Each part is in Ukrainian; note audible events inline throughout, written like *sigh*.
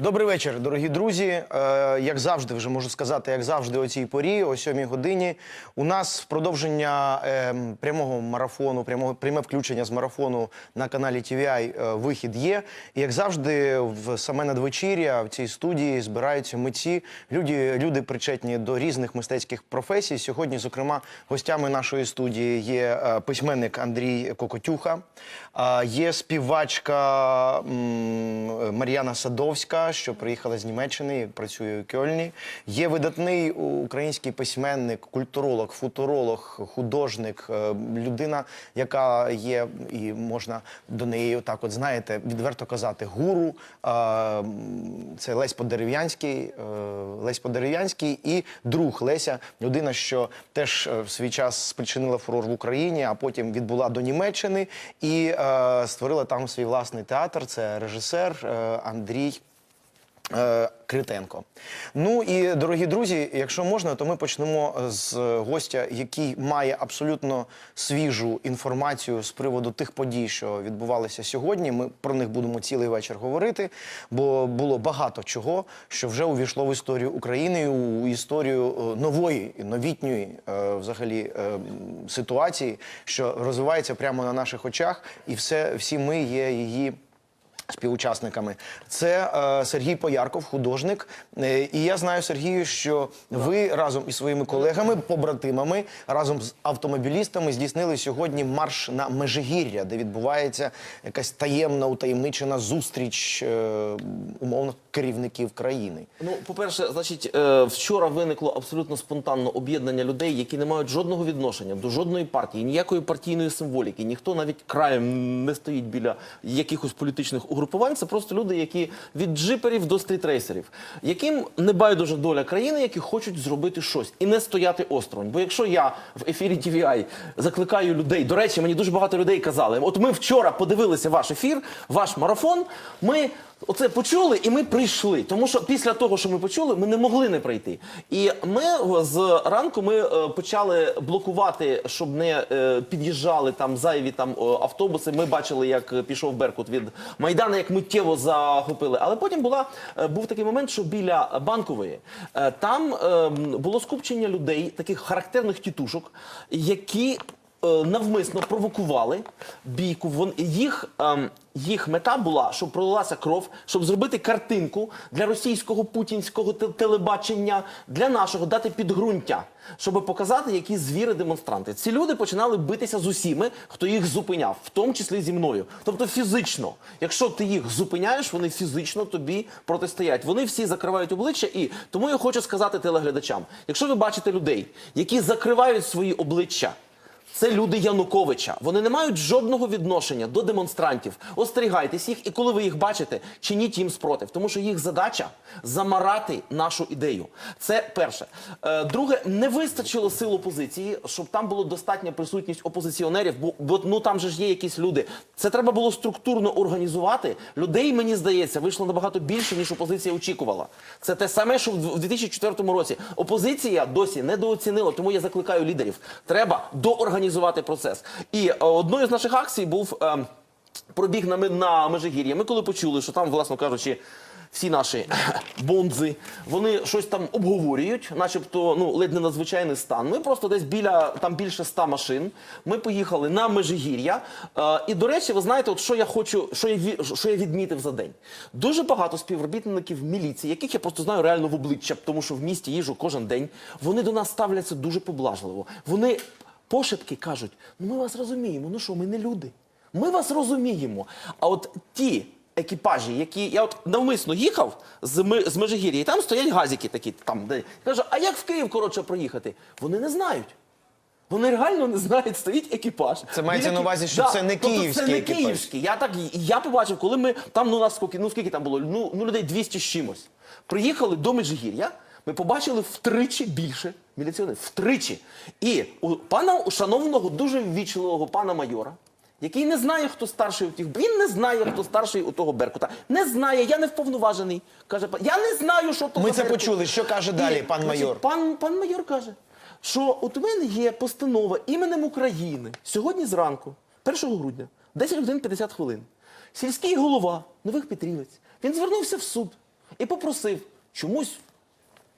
Добрий вечір, дорогі друзі. Е, як завжди, вже можу сказати, як завжди, о цій порі, о сьомій годині. У нас продовження е, прямого марафону, прямого пряме включення з марафону на каналі TVI е, вихід є. І як завжди, в саме надвечір'я в цій студії збираються митці, люди, люди причетні до різних мистецьких професій. Сьогодні, зокрема, гостями нашої студії є е, письменник Андрій Кокотюха, є співачка Мар'яна Садовська, що приїхала з Німеччини, працює у Кьольні. Є видатний український письменник, культуролог, футуролог, художник, е, людина, яка є, і можна до неї так, от знаєте, відверто казати, гуру. Е, Це Лесь Подерев'янський, е, Лесь Подерев'янський і друг Леся, людина, що теж в свій час спричинила фурор в Україні, а потім відбула до Німеччини і створила там свій власний театр. Це режисер Андрій. Е, Критенко. Ну і дорогі друзі, якщо можна, то ми почнемо з гостя, який має абсолютно свіжу інформацію з приводу тих подій, що відбувалися сьогодні. Ми про них будемо цілий вечір говорити, бо було багато чого, що вже увійшло в історію України, у історію е, нової, новітньої е, взагалі е, ситуації, що розвивається прямо на наших очах, і все всі ми є її співучасниками. Це е, Сергій Поярков, художник. Е, і я знаю, Сергію, що ви разом із своїми колегами, побратимами, разом з автомобілістами здійснили сьогодні марш на Межигір'я, де відбувається якась таємна, утаємничена зустріч е, умовно керівників країни. Ну, по-перше, значить, е, вчора виникло абсолютно спонтанно об'єднання людей, які не мають жодного відношення до жодної партії, ніякої партійної символіки. Ніхто навіть краєм не стоїть біля якихось політичних угрупувань. Це просто люди, які від джиперів до стрітрейсерів, яким не байдужа доля країни, які хочуть зробити щось і не стояти осторонь. Бо якщо я в ефірі TVI закликаю людей, до речі, мені дуже багато людей казали: от ми вчора подивилися ваш ефір, ваш марафон. Ми Оце почули, і ми прийшли. Тому що після того, що ми почули, ми не могли не прийти. І ми з ранку ми е, почали блокувати, щоб не е, під'їжджали там зайві там автобуси. Ми бачили, як е, пішов Беркут від Майдану, як миттєво захопили. Але потім була е, був такий момент, що біля банкової е, там е, було скупчення людей, таких характерних тітушок, які е, навмисно провокували бійку. Вон їх. ем, їх мета була, щоб пролилася кров, щоб зробити картинку для російського путінського телебачення, для нашого дати підґрунтя, щоб показати, які звіри демонстранти. Ці люди починали битися з усіми, хто їх зупиняв, в тому числі зі мною. Тобто фізично, якщо ти їх зупиняєш, вони фізично тобі протистоять. Вони всі закривають обличчя, і тому я хочу сказати телеглядачам: якщо ви бачите людей, які закривають свої обличчя. Це люди Януковича. Вони не мають жодного відношення до демонстрантів. Остерігайтесь їх, і коли ви їх бачите, чиніть їм спротив, тому що їх задача замарати нашу ідею. Це перше. Е, друге, не вистачило сил опозиції, щоб там було достатня присутність опозиціонерів, бо, бо ну там же ж є якісь люди. Це треба було структурно організувати. Людей, мені здається, вийшло набагато більше, ніж опозиція очікувала. Це те саме, що в 2004 році опозиція досі недооцінила, тому я закликаю лідерів. Треба доорганізувати процес. І е, одною з наших акцій був. ем, Пробіг на, на Межигір'я. Ми коли почули, що там, власно кажучи, всі наші *laughs* бонзи, вони щось там обговорюють, начебто ну, ледь не надзвичайний стан. Ми просто десь біля там більше ста машин. Ми поїхали на Межигір'я. Е, і, до речі, ви знаєте, от що я хочу, що я, що я відмітив за день. Дуже багато співробітників міліції, яких я просто знаю реально в обличчя, тому що в місті їжу кожен день. Вони до нас ставляться дуже поблажливо. Вони пошепки кажуть: ну ми вас розуміємо, ну що, ми не люди. Ми вас розуміємо. А от ті екіпажі, які я от навмисно їхав з, з Межигір'я, і там стоять газики такі. Там, де кажу, а як в Київ коротше проїхати? Вони не знають. Вони реально не знають, стоїть екіпаж. Це мається на увазі, що це не тобто київський це не екіпаж. київський. Я так я побачив, коли ми там ну нас скільки, ну скільки там було? Ну, ну людей 200 з чимось. Приїхали до Межигір'я. Ми побачили втричі більше міліціонерів. Втричі. І у пана у шановного, дуже ввічливого пана майора, який не знає, хто старший у тих. Він не знає, хто старший у того Беркута. Не знає, я не вповноважений. Каже, пан, я не знаю, що то Ми це Беркут». почули. Що каже далі І, пан майор? Пан, пан майор каже, що от у мене є постанова іменем України сьогодні зранку, 1 грудня, 10 годин 50 хвилин. Сільський голова Нових Петрівець. Він звернувся в суд і попросив чомусь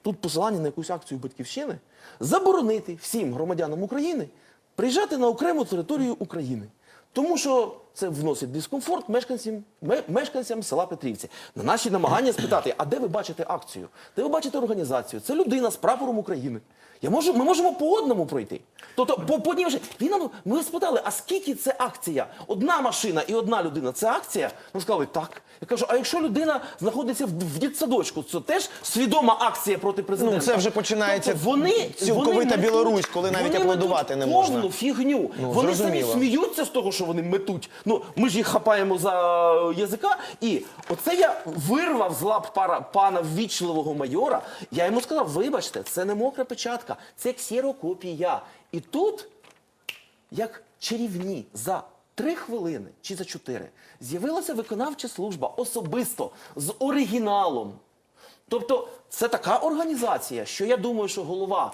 тут посилання на якусь акцію батьківщини заборонити всім громадянам України приїжджати на окрему територію України. Тому що це вносить дискомфорт мешканцям, ме- мешканцям села Петрівці. На наші намагання спитати, а де ви бачите акцію? Де ви бачите організацію? Це людина з прапором України. Я можу, ми можемо по одному пройти. Тобто, по, по. Він нам, ми спитали, а скільки це акція? Одна машина і одна людина це акція? Ми сказали, так. Я кажу, а якщо людина знаходиться в, в дитсадочку, це теж свідома акція проти президента. Ну, це вже починається Тобто вони, цілковита вони Білорусь, коли навіть вони аплодувати не можна. повну фігню. Ну, вони зрозуміло. самі сміються з того, що вони метуть. Ну, ми ж їх хапаємо за язика. І оце я вирвав з лап пара, пана ввічливого майора. Я йому сказав: вибачте, це не мокра печатка, це ксерокопія. І тут, як чарівні, за три хвилини чи за чотири з'явилася виконавча служба особисто з оригіналом. Тобто це така організація, що я думаю, що голова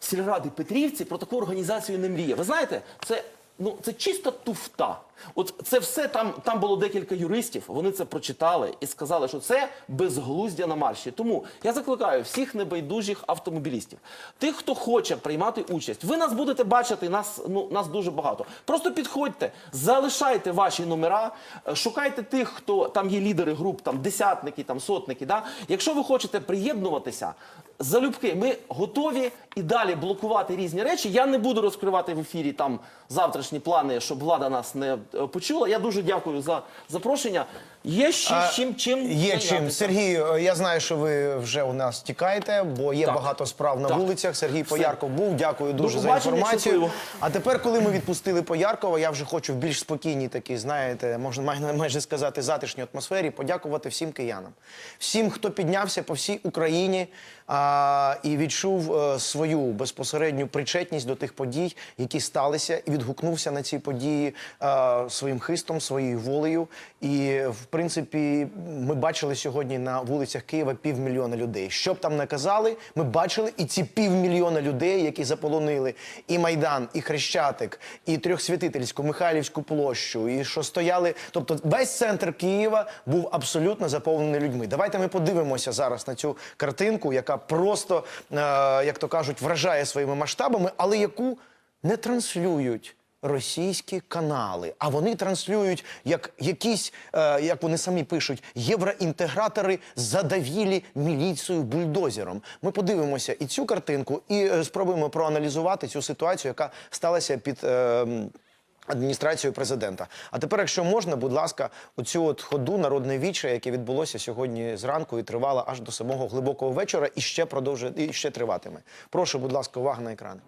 сільради Петрівці про таку організацію не мріє. Ви знаєте, це. Ну, це чиста туфта. От це все там, там було декілька юристів. Вони це прочитали і сказали, що це безглуздя на марші. Тому я закликаю всіх небайдужих автомобілістів, тих, хто хоче приймати участь. Ви нас будете бачити, нас ну нас дуже багато. Просто підходьте, залишайте ваші номера, шукайте тих, хто там є лідери груп, там десятники, там сотники. Да? Якщо ви хочете приєднуватися, залюбки, ми готові і далі блокувати різні речі. Я не буду розкривати в ефірі там завтрашні плани, щоб влада нас не почула. Я дуже дякую за запрошення. Є ще А, чим чим Є чим. зайнятися. Сергій, е, я знаю, що ви вже у нас тікаєте, бо є Так. багато справ на Так. вулицях. Сергій Поярков був. Дякую дуже за побачення, інформацію. щасливо. А тепер, коли ми відпустили Пояркова, я вже хочу в більш спокійній такій, знаєте, можна майже, майже сказати, затишній атмосфері, подякувати всім киянам, всім, хто піднявся по всій Україні а, і відчув е, свою безпосередню причетність до тих подій, які сталися, і відгукнувся на ці події е, своїм хистом, своєю волею. І в принципі, ми бачили сьогодні на вулицях Києва півмільйона людей. Що б там не казали, ми бачили і ці півмільйона людей, які заполонили і Майдан, і Хрещатик, і Трьохсвятительську, Михайлівську площу, і що стояли. Тобто, весь центр Києва був абсолютно заповнений людьми. Давайте ми подивимося зараз на цю картинку, яка просто, е, як то кажуть, вражає своїми масштабами, але яку не транслюють російські канали, а вони транслюють як якісь, е, як вони самі пишуть, євроінтегратори задавілі міліцію бульдозером. Ми подивимося і цю картинку, і е, спробуємо проаналізувати цю ситуацію, яка сталася під. е, Адміністрацією президента. А тепер, якщо можна, будь ласка, оцю от ходу народне віче, яке відбулося сьогодні зранку і тривало аж до самого глибокого вечора, і ще продовжує і ще триватиме. Прошу, будь ласка, увага на екрани.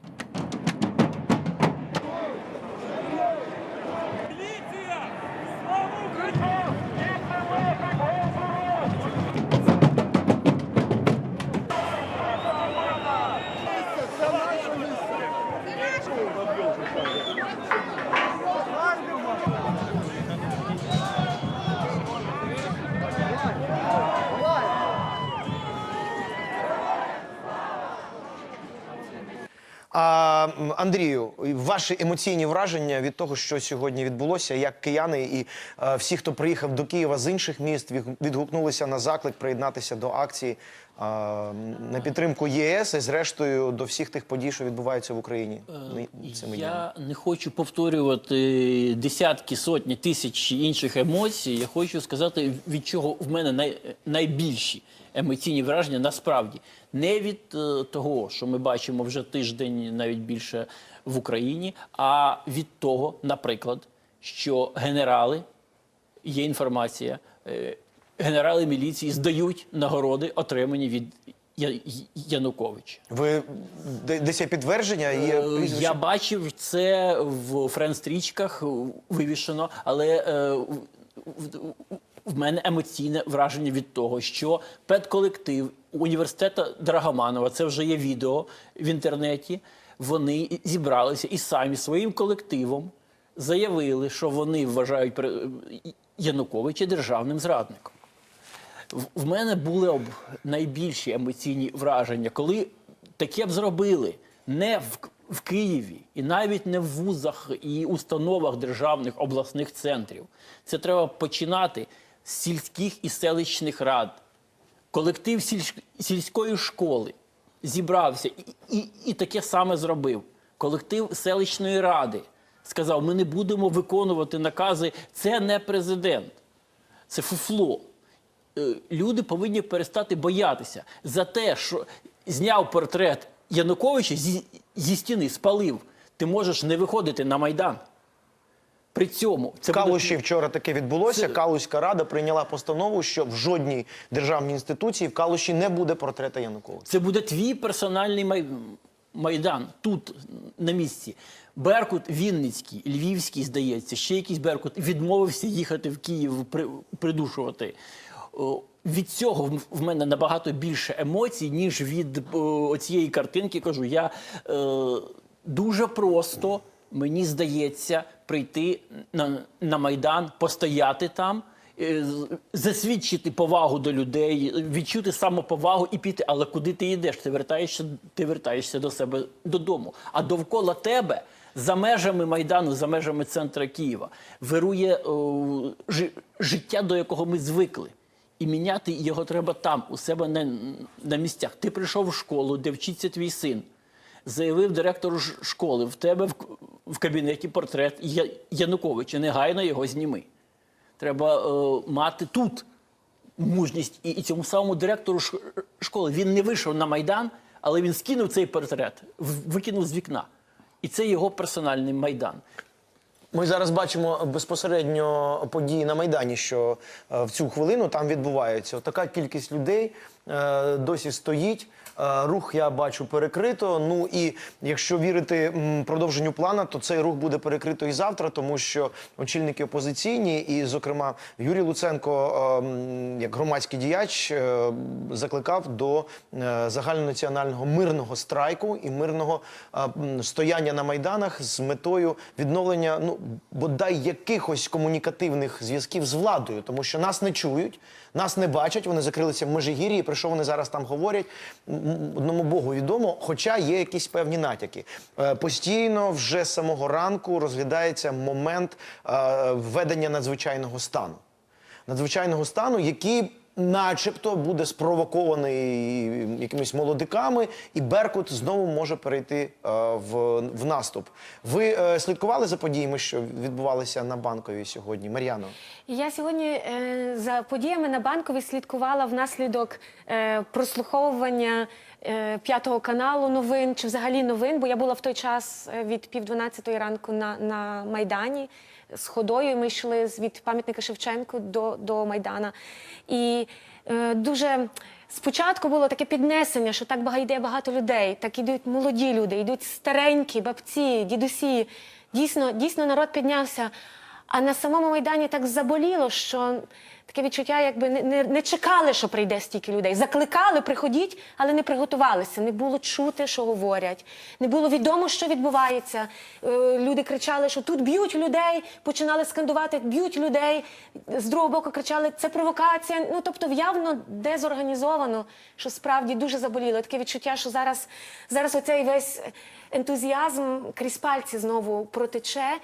Андрію, ваші емоційні враження від того, що сьогодні відбулося, як кияни і е, всі, хто приїхав до Києва з інших міст, відгукнулися на заклик приєднатися до акції на підтримку ЄС і зрештою до всіх тих подій, що відбуваються в Україні ни- цими днями. Я не хочу повторювати десятки, сотні тисяч інших емоцій. Я хочу сказати, від чого в мене най, найбільші емоційні враження насправді не від е, того, що ми бачимо вже тиждень, навіть більше в Україні, а від того, наприклад, що генерали є інформація. Е, Генерали міліції здають нагороди, отримані від Януковича. Ви де- десь є підтвердження? Є Е. Я бачив це в френд-стрічках вивішено, але е, в- мене емоційне враження від того, що педколектив університету Драгоманова, це вже є відео в інтернеті. Вони зібралися і самі своїм колективом заявили, що вони вважають пре- Януковича державним зрадником. В- мене були б найбільші емоційні враження, коли таке б зробили не в, в Києві і навіть не в вузах і установах державних обласних центрів. Це треба починати з сільських і селищних рад, колектив сільсь- сільської школи зібрався і, і, і таке саме зробив. Колектив селищної ради сказав: ми не будемо виконувати накази. Це не президент, це фуфло. Е, Люди повинні перестати боятися за те, що зняв портрет Януковича зі, зі стіни, спалив. Ти можеш не виходити на майдан. При цьому це В буде- Калуші вчора таке відбулося. Калузька рада прийняла постанову, що в жодній державній інституції в Калуші не буде портрета Януковича. Це буде твій персональний май... майдан тут, на місці. Беркут Вінницький, Львівський, здається, ще якийсь Беркут відмовився їхати в Київ при... придушувати. О, Від цього в- мене набагато більше емоцій, ніж від о, цієї картинки. Кажу, я е, дуже просто, мені здається, прийти на, на Майдан, постояти там е, засвідчити повагу до людей, відчути самоповагу і піти. Але куди ти йдеш? Ти вертаєшся, ти вертаєшся до себе додому. А довкола тебе, за межами майдану, за межами центра Києва, вирує о, жи- життя, до якого ми звикли. І міняти його треба там, у себе на, на місцях. Ти прийшов в школу, де вчиться твій син. Заявив директору школи, в тебе в, в кабінеті портрет Януковича. Негайно його зніми. Треба е, мати тут мужність. І, і цьому самому директору ш- школи він не вийшов на майдан, але він скинув цей портрет, викинув з вікна. І це його персональний майдан. Ми зараз бачимо безпосередньо події на Майдані, що е, в цю хвилину там відбуваються. Така кількість людей е, досі стоїть. Е, Рух я бачу перекрито. Ну і якщо вірити продовженню плана, то цей рух буде перекрито і завтра, тому що очільники опозиційні, і, зокрема, Юрій Луценко, е, як громадський діяч, е, закликав до загальнонаціонального мирного страйку і мирного стояння на майданах з метою відновлення ну бодай якихось комунікативних зв'язків з владою, тому що нас не чують, нас не бачать. Вони закрилися в Межигір'ї. Про що вони зараз там говорять? Одному Богу відомо, хоча є якісь певні натяки. Е, Постійно вже з самого ранку розглядається момент е, введення надзвичайного стану надзвичайного стану, який, начебто, буде спровокований якимись молодиками, і Беркут знову може перейти е, в, в наступ. Ви е, слідкували за подіями, що відбувалися на банковій сьогодні, Мар'яно? Я сьогодні е, за подіями на банковій слідкувала внаслідок прослуховування п'ятого каналу новин чи взагалі новин, бо я була в той час від пів дванадцятої ранку на, на Майдані з ходою. Ми йшли від пам'ятника Шевченку до, до Майдана. І е, дуже спочатку було таке піднесення, що так йде багато людей, так ідуть молоді люди, йдуть старенькі, бабці, дідусі. Дійсно, дійсно народ піднявся. А на самому майдані так заболіло, що таке відчуття, якби не, не, не чекали, що прийде стільки людей. Закликали, приходіть, але не приготувалися. Не було чути, що говорять, не було відомо, що відбувається. Е, люди кричали, що тут б'ють людей, починали скандувати, б'ють людей. З другого боку кричали, це провокація. Ну тобто, явно дезорганізовано, що справді дуже заболіло. Таке відчуття, що зараз, зараз оцей весь ентузіазм крізь пальці знову протече.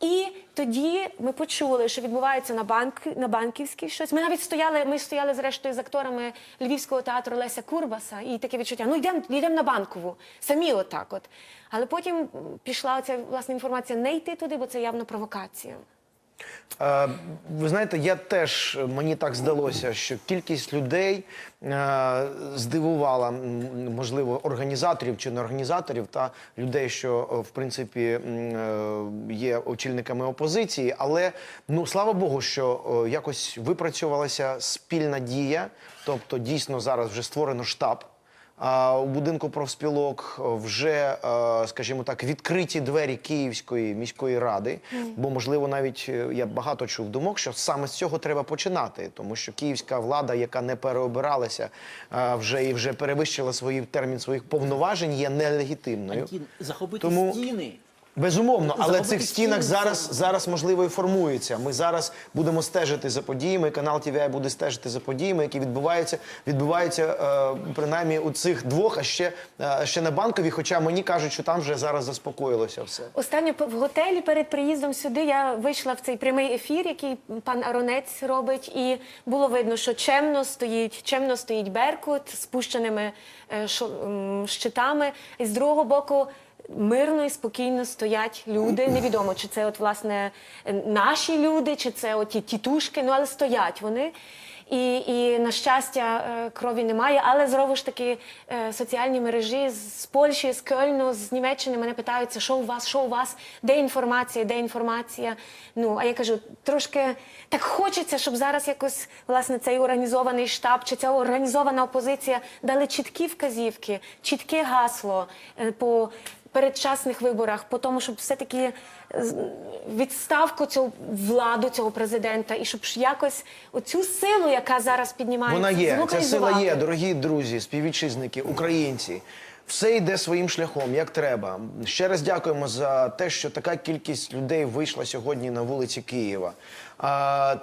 І тоді ми почули, що відбувається на банк на банківській щось. Ми навіть стояли. Ми стояли зрештою з акторами Львівського театру Леся Курбаса, і таке відчуття: ну йдемо йдемо на банкову, самі отак. От але потім пішла оця власна інформація не йти туди, бо це явно провокація. Е, Ви знаєте, я теж мені так здалося, що кількість людей е, здивувала можливо організаторів чи не організаторів та людей, що е, в принципі є очільниками опозиції. Але ну слава Богу, що якось випрацьовувалася спільна дія. Тобто, дійсно зараз вже створено штаб. А у будинку профспілок вже, е, скажімо так, відкриті двері Київської міської ради. Бо, можливо, навіть е, я багато чув думок, що саме з цього треба починати, тому що київська влада, яка не переобиралася, е, вже і вже перевищила свої термін своїх повноважень, є нелегітимною. Антін, захопити Тому- стіни Безумовно, але Захопити цих стінах зараз, зараз можливо і формуються. Ми зараз будемо стежити за подіями. Канал TVI буде стежити за подіями, які відбуваються, відбуваються е, принаймні у цих двох, а ще, е, ще на банковій. Хоча мені кажуть, що там вже зараз заспокоїлося все. Останнє в готелі перед приїздом сюди я вийшла в цей прямий ефір, який пан Аронець робить, і було видно, що чемно стоїть, чемно стоїть Беркут з спущеними е, шо- м, щитами. І з другого боку. Мирно і спокійно стоять люди. Невідомо, чи це от власне наші люди, чи це оті тітушки, ну але стоять вони. І, і на щастя, е, крові немає. Але знову ж таки е, соціальні мережі з з Польщі, з Кельну, з Німеччини мене питаються, що у вас, що у вас, де інформація, де інформація. Ну а я кажу, трошки так хочеться, щоб зараз якось власне цей організований штаб чи ця організована опозиція дали чіткі вказівки, чітке гасло е, по передчасних виборах, по тому, щоб все-таки відставку цього владу цього президента, і щоб якось оцю силу, яка зараз піднімається, Вона є, ця сила є, дорогі друзі, співвітчизники, українці. Все йде своїм шляхом, як треба. Ще раз дякуємо за те, що така кількість людей вийшла сьогодні на вулиці Києва.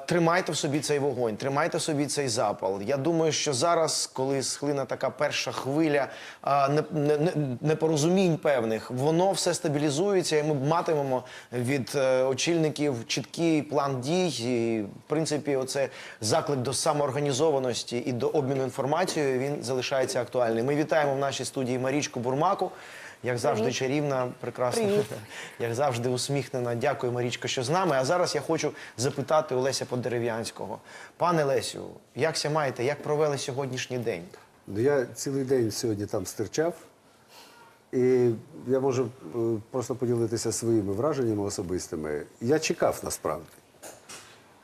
Тримайте в собі цей вогонь, тримайте в собі цей запал. Я думаю, що зараз, коли схлине така перша хвиля не- не- не- непорозумінь певних, воно все стабілізується, і ми матимемо від е, очільників чіткий план дій. І, в принципі, оце заклик до самоорганізованості і до обміну інформацією. Він залишається актуальним. Ми вітаємо в нашій студії Марічку Бурмаку. Як завжди, чарівна, прекрасна, Привіт. *laughs* як завжди, усміхнена. Дякую, Марічко, що з нами. А зараз я хочу запитати у Леся Подерев'янського. Пане Лесю, як ся маєте? Як провели сьогоднішній день? Ну, я цілий день сьогодні там стирчав, і я можу е, просто поділитися своїми враженнями особистими. Я чекав насправді.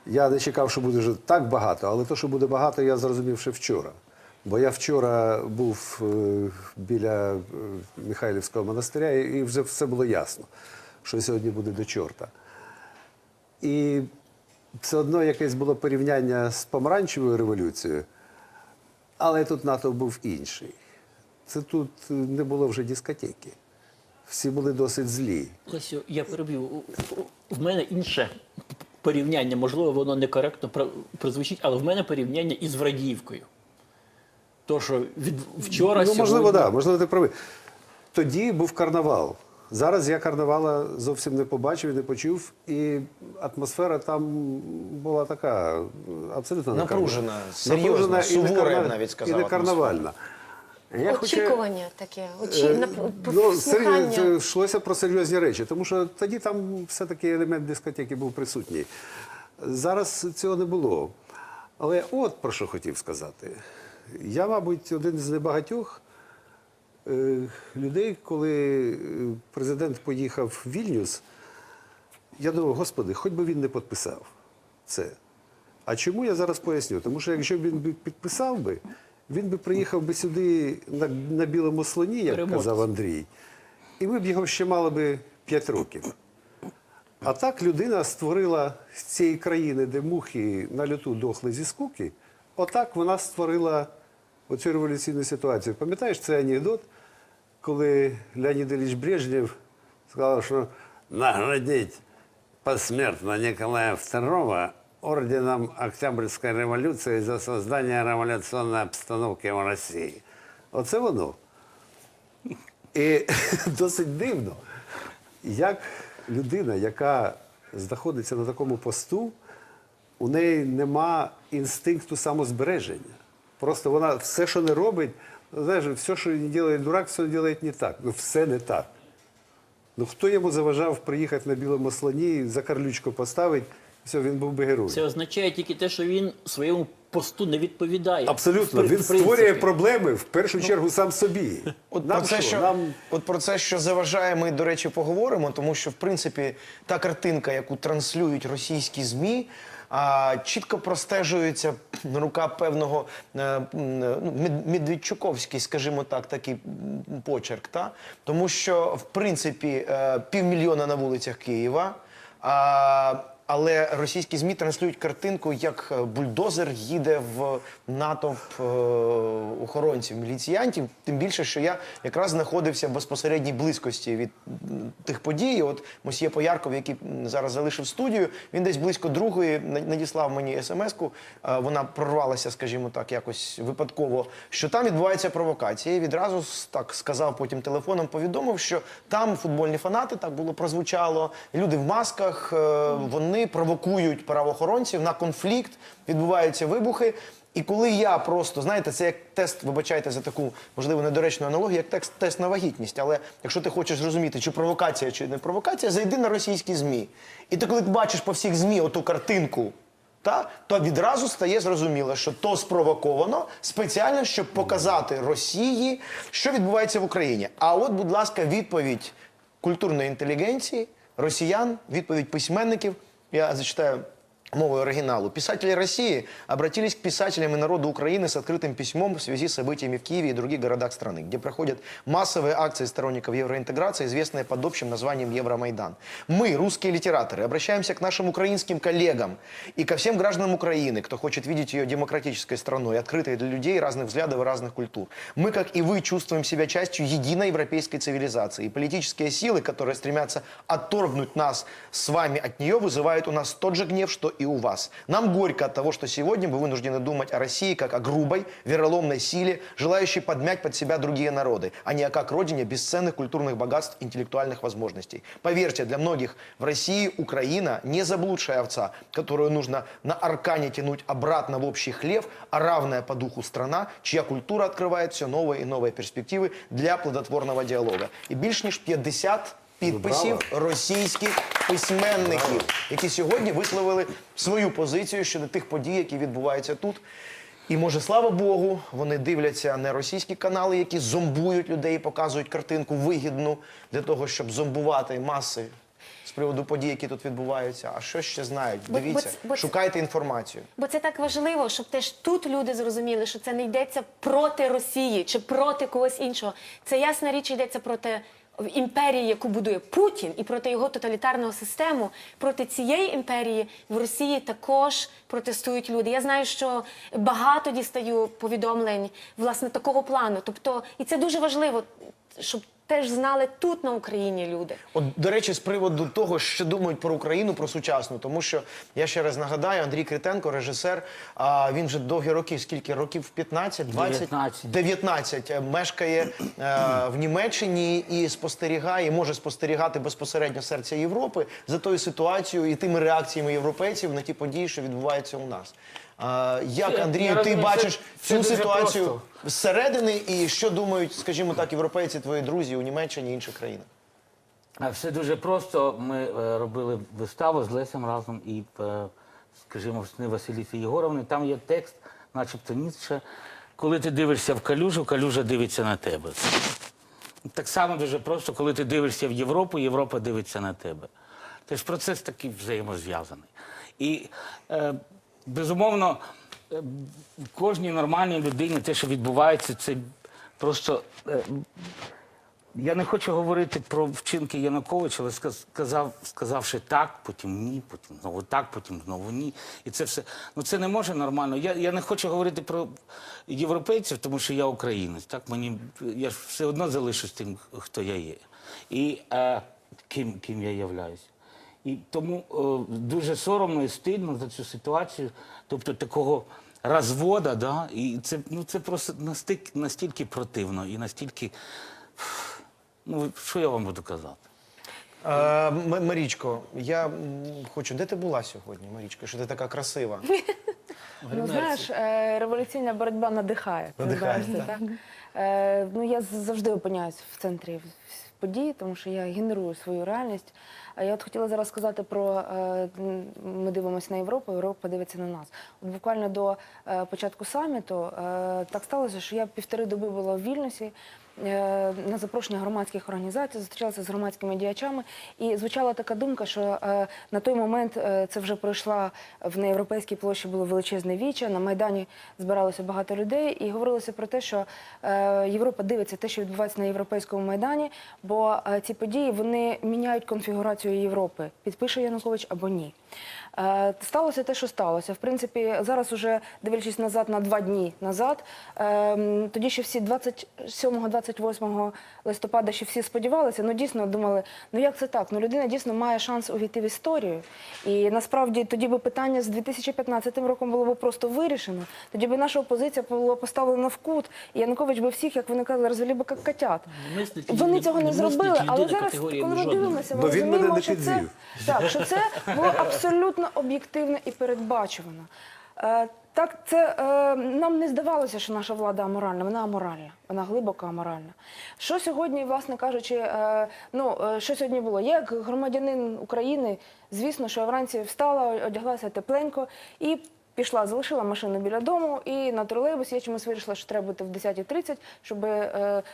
Я не чекав, що буде вже так багато, але те, що буде багато, я зрозумів ще вчора. Бо я вчора був е, біля е, Михайлівського монастиря, і вже все було ясно, що сьогодні буде до чорта. І все одно якесь було порівняння з помаранчевою революцією, але тут натовп був інший. Це тут е, не було вже дискотеки. Всі були досить злі. Лесю, я переб'ю. В мене інше порівняння, можливо, воно некоректно про- прозвучить, але в мене порівняння із Врадіївкою. То, що від вчора ну, можливо, сьогодні... так, можливо, ти правий. Тоді був карнавал. Зараз я карнавала зовсім не побачив і не почув, і атмосфера там була така абсолютно Напружена, серйозна, і не сувора, навіть сказав, І не карнавальна. Я хочу- Очікування таке, очі... Е. Ну, серйозно, йшлося про серйозні речі, тому що тоді там все-таки елемент дискотеки був присутній. Зараз цього не було. Але от про що хотів сказати. Я, мабуть, один з небагатьох е, людей, коли е, президент поїхав в Вільнюс, я думав, господи, хоч би він не підписав це. А чому я зараз поясню? Тому що якщо б він би підписав би, він би приїхав би сюди на, на білому слоні, як Переможець. казав Андрій, і ми б його ще мали би 5 років. А так людина створила з цієї країни, де мухи на люту дохли зі скуки, отак вона створила оцю революційну ситуацію. Пам'ятаєш цей анекдот, коли Леонід Ілліч Брежнєв сказав, що наградіть посмертно Николая II орденом Октябрьской революции за создание революционной обстановки в Росії. Оце воно. І *laughs* досить дивно, як людина, яка знаходиться на такому посту, у неї нема інстинкту самозбереження. Просто вона все, що не робить, знаєш, все, що не робить дурак, все робить не так. Ну, все не так. Ну хто йому заважав приїхати на білому слоні, за карлючку поставити, все, він був би героєм. Це означає тільки те, що він своєму посту не відповідає. Абсолютно, В він в створює проблеми в першу чергу сам собі. От Нам про це, що, Нам от про це, що заважає, ми, до речі, поговоримо, тому що, в принципі, та картинка, яку транслюють російські ЗМІ, а, чітко простежується рука певного е, м, ну, Мед- Медведчуковський, скажімо так, такий почерк. Та? Тому що, в принципі, е, півмільйона на вулицях Києва. Але російські змі транслюють картинку, як е, бульдозер їде в натовп е, охоронців, міліціянтів. Тим більше, що я якраз знаходився в безпосередній близькості від тих подій. От Мосьє Поярков, який зараз залишив студію, він десь близько другої надіслав мені смс-ку. Е, Вона прорвалася, скажімо так, якось випадково, що там відбувається провокація. І відразу так сказав потім телефоном, повідомив, що там футбольні фанати, так було прозвучало. Люди в масках, е, вони провокують правоохоронців на конфлікт, відбуваються вибухи. І коли я просто, знаєте, це як тест, вибачайте за таку, можливо, недоречну аналогію, як тест, тест на вагітність. Але якщо ти хочеш зрозуміти, чи провокація, чи не провокація, зайди на російські ЗМІ. І ти, коли бачиш по всіх ЗМІ оту картинку, та, то відразу стає зрозуміло, що то спровоковано спеціально, щоб показати Росії, що відбувається в Україні. А от, будь ласка, відповідь культурної інтелігенції, росіян, відповідь письменників. Я зачитаю мовой оригиналу. Писатели России обратились к писателям и народу Украины с открытым письмом в связи с событиями в Киеве и других городах страны, где проходят массовые акции сторонников евроинтеграции, известные под общим названием Евромайдан. Мы, русские литераторы, обращаемся к нашим украинским коллегам и ко всем гражданам Украины, кто хочет видеть ее демократической страной, открытой для людей разных взглядов и разных культур. Мы, как и вы, чувствуем себя частью единой европейской цивилизации. И политические силы, которые стремятся отторгнуть нас с вами от нее, вызывают у нас тот же гнев, что и у вас. Нам горько от того, что сегодня вы вынуждены думать о России как о грубой, вероломной силе, желающей подмять под себя другие народы, а не как родине бесценных культурных богатств, интеллектуальных возможностей. Поверьте, для многих в России Украина не заблудшая овца, которую нужно на аркане тянуть обратно в общий хлев, а равная по духу страна, чья культура открывает все новые и новые перспективы для плодотворного диалога. І більш ніж 50 підписів російських письменників, які сьогодні висловили свою позицію щодо тих подій, які відбуваються тут. І може, слава Богу, вони дивляться не російські канали, які зомбують людей, і показують картинку вигідну для того, щоб зомбувати маси з приводу подій, які тут відбуваються. А що ще знають? Бо- бо Дивіться, ц- бо шукайте інформацію. Бо це так важливо, щоб теж тут люди зрозуміли, що це не йдеться проти Росії чи проти когось іншого. Це ясна річ йдеться проти імперії, яку будує Путін, і проти його тоталітарного систему. Проти цієї імперії в Росії також протестують люди. Я знаю, що багато дістаю повідомлень власне такого плану. Тобто, і це дуже важливо, щоб теж знали тут на Україні люди. От, до речі, з приводу того, що думають про Україну, про сучасну, тому що я ще раз нагадаю, Андрій Критенко, режисер, а він вже довгі роки, скільки років 15, 20? 19. 19 е, мешкає е, в Німеччині і спостерігає, може спостерігати безпосередньо серця Європи за тою ситуацією і тими реакціями європейців на ті події, що відбуваються у нас. А, як, Андрію, ти бачиш цю ситуацію зсередини і що думають, скажімо так, європейці, твої друзі у Німеччині і інших країнах? Все дуже просто. Ми е, робили виставу з Лесем разом і, е, скажімо, сни Василіси Єгоровни. Там є текст, начебто Ніцше. Коли ти дивишся в калюжу, калюжа дивиться на тебе. Так само дуже просто, коли ти дивишся в Європу, Європа дивиться на тебе. Тож процес такий взаємозв'язаний. І, е, безумовно, е, кожній нормальній людині те, що відбувається, це просто. е, я не хочу говорити про вчинки Януковича, але сказ- сказав, сказавши так, потім ні, потім знову так, потім знову ні. І це все. Ну це не може нормально. Я, я не хочу говорити про європейців, тому що я українець. Так мені я ж все одно залишусь тим, хто я є. І е, ким, ким я являюся. І тому е, дуже соромно і стидно за цю ситуацію, тобто такого розвода, да, і це, ну, це просто настільки, настільки противно і настільки. Ну, що я вам буду казати? Е, Марічко, я хочу, де ти була сьогодні, Марічко, що ти така красива? *laughs* Ну, знаєш, е, революційна боротьба надихає. Надихає, так? Е, Ну, я завжди опиняюсь в центрі подій, тому що я генерую свою реальність. А я от хотіла зараз сказати про е, ми дивимося на Європу, Європа дивиться на нас. От буквально до е, початку саміту е, так сталося, що я півтори доби була в Вільнюсі. Е, На запрошення громадських організацій зустрічалася з громадськими діячами, і звучала така думка, що е, на той момент е, це вже пройшла в неєвропейській площі було величезне віче. На майдані збиралося багато людей, і говорилося про те, що Європа дивиться те, що відбувається на європейському майдані, бо ці події вони міняють конфігурацію Європи, підпише Янукович або ні. Сталося те, що сталося. В принципі, зараз уже дивлячись назад на два дні назад, ем, тоді ще всі 27-28 листопада ще всі сподівалися, ну дійсно думали, ну як це так? Ну людина дійсно має шанс увійти в історію. І насправді тоді би питання з 2015 роком було б просто вирішено. Тоді би наша опозиція була поставлена в кут, і Янукович би всіх, як вони казали, розвели би як котят. Мислить Вони цього не зробили, але зараз, коли ми дивимося, ми розуміємо, що це, так, що це було абсолютно об'єктивно і передбачувано. Так, це е, нам не здавалося, що наша влада аморальна. Вона аморальна, вона глибоко аморальна. Що сьогодні, власне кажучи, е, ну е, що сьогодні було? Я як громадянин України, звісно, що я вранці встала, одяглася тепленько і. Пішла, залишила машину біля дому і на тролейбусі я чомусь вирішила, що треба бути в 10.30, щоб,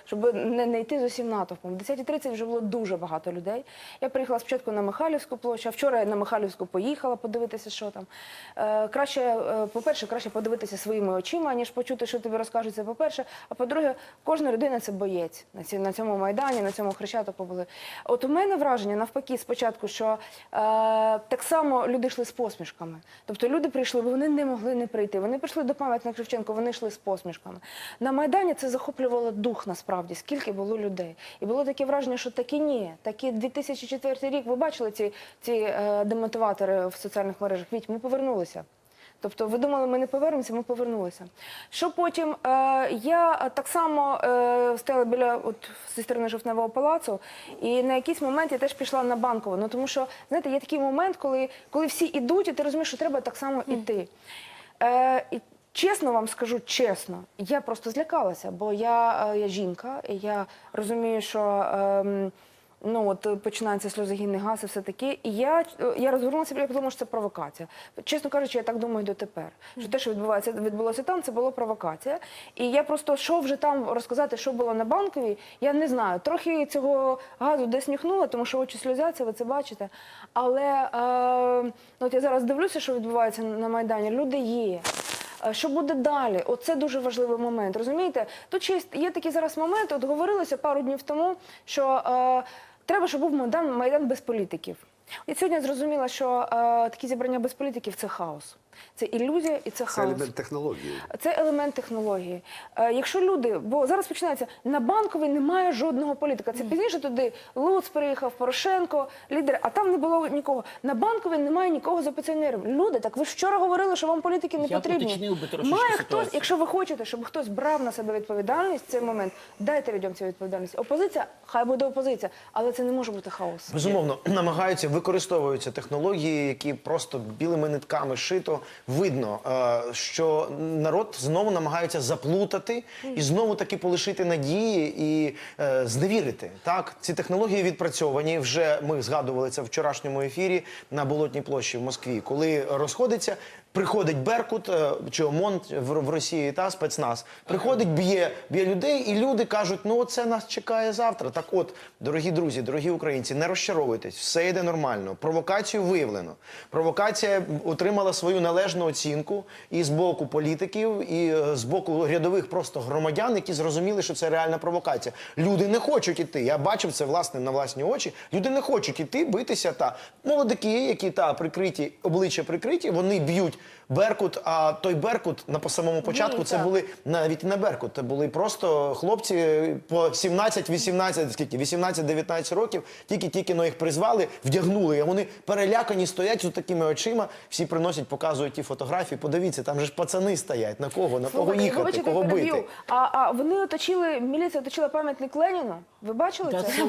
щоб не, не йти усім натовпом. В 10.30 вже було дуже багато людей. Я приїхала спочатку на Михайлівську площу, а вчора я на Михайлівську поїхала подивитися, що там. Е, краще, е, по-перше, краще подивитися своїми очима, ніж почути, що тобі розкажуть. Це по-перше. А по-друге, кожна людина це боєць на, ці, на цьому майдані, на цьому хрещатику були. От у мене враження навпаки спочатку, що е, так само люди йшли з посмішками. Тобто люди прийшли, бо вони не могли не прийти. Вони прийшли до пам'ятника Шевченко, вони йшли з посмішками. На Майдані це захоплювало дух насправді, скільки було людей. І було таке враження, що такі ні, такі 2004 рік. Ви бачили ці, ці е, демотиватори в соціальних мережах? Віть, ми повернулися. Тобто ви думали, ми не повернемося, ми повернулися. Що потім? Е, я так само е, стояла біля от, зі сторони жовтневого палацу, і на якийсь момент я теж пішла на банкову. Ну тому що, знаєте, є такий момент, коли, коли всі йдуть, і ти розумієш, що треба так само іти. Е, і чесно вам скажу, чесно, я просто злякалася, бо я, е, я жінка, і я розумію, що. ем, Ну от е, починається сльозогінний газ і все таке. І я, е, я розвернулася, я подумала, що це провокація. Чесно кажучи, я так думаю дотепер. Що те, що відбувається, відбулося там, це була провокація. І я просто що вже там розказати, що було на банковій, я не знаю. Трохи цього газу десь нюхнула, тому що очі сльозяться, ви це бачите. Але е, ну, от я зараз дивлюся, що відбувається на Майдані. Люди є. Е, Що буде далі? Оце дуже важливий момент. Розумієте? Тут є- є такий зараз момент. От говорилося пару днів тому, що е, треба, щоб був майдан, майдан без політиків. І сьогодні я зрозуміла, що е, такі зібрання без політиків це хаос. Це ілюзія і це, Це хаос. елемент технології. Це елемент технології. Е, якщо люди, бо зараз починається на банковій немає жодного політика. Це пізніше туди Луц приїхав, Порошенко, лідери, а там не було нікого. На банковій немає нікого з опозиціонерів. Люди, так ви ж вчора говорили, що вам політики не Я потрібні. уточнив би трошечки Має ситуацію. хтось, якщо ви хочете, щоб хтось брав на себе відповідальність в цей момент, дайте людям цю відповідальність. Опозиція, хай буде опозиція, але це не може бути хаос. Безумовно, *clears throat* намагаються використовуються технології, які просто білими нитками шито. Видно, е, що народ знову намагається заплутати і знову таки полишити надії і е, зневірити. Так, ці технології відпрацьовані. Вже ми згадували це в вчорашньому ефірі на Болотній площі в Москві, коли розходиться. Приходить Беркут е, чи ОМОН в, Росії та спецназ. Приходить, б'є, б'є людей, і люди кажуть: ну це нас чекає завтра. Так от, дорогі друзі, дорогі українці, не розчаровуйтесь, все йде нормально. Провокацію виявлено. Провокація отримала свою належну оцінку і з боку політиків, і е, з боку рядових просто громадян, які зрозуміли, що це реальна провокація. Люди не хочуть іти. Я бачив це власне на власні очі. Люди не хочуть іти, битися. Та молодики, які та прикриті, обличчя прикриті, вони б'ють Беркут. А той Беркут на по самому початку це були навіть не Беркут. Це були просто хлопці по 17-18, скільки 18-19 років. Тільки-тільки но їх призвали, вдягнули. А вони перелякані стоять з такими очима. Всі приносять, показують ті фотографії. Подивіться, там же ж пацани стоять. На кого? На кого Слухайте, їхати, вибачте, кого переб'ю. бити? А, а вони оточили, міліція оточила пам'ятник Леніну. Ви бачили це?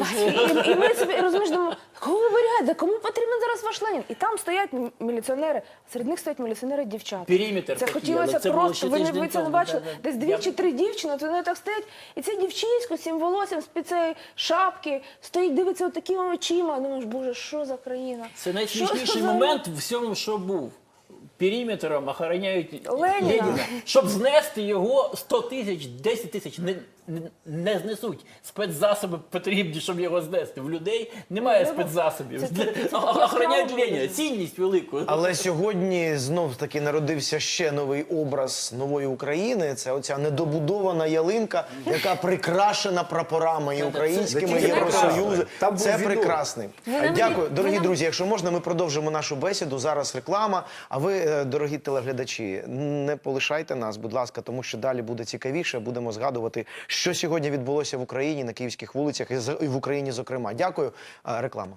І, і ми собі розумієш, думаємо, кого вибирають, кому потрібен зараз ваш Ленін? І там стоять міліціонери, серед них стоять міліціонери дівчата. Периметр Це такий, хотілося але це було просто, ще ви, не, тиждень ви це не тому, бачили. да-да. Десь дві Я- чи три дівчини, от вони так стоять, і це дівчисько з цим волоссям, з під цієї шапки, стоїть, дивиться от такими очима. Думаєш, боже, що за країна? Це Що найсмішніший за- момент в всьому, що був. Периметром охороняють Леніна. Леніна, щоб знести його 100 тисяч, 10 тисяч, не не знесуть. Спецзасоби потрібні, щоб його знести. В людей немає спецзасобів. це- це- це Охороняють Леніна. Цінність велику. Але сьогодні знов таки народився ще новий образ нової України. Це оця недобудована ялинка, яка прикрашена прапорами і українськими Це Євросоюзу. Там Це прекрасний. Дякую, дорогі друзі. Якщо можна, ми продовжимо нашу бесіду. Зараз реклама. А ви, е, дорогі телеглядачі, не полишайте нас, будь ласка, тому що далі буде цікавіше. Будемо згадувати, що сьогодні відбулося в Україні на київських вулицях і в Україні, зокрема. Дякую. Реклама.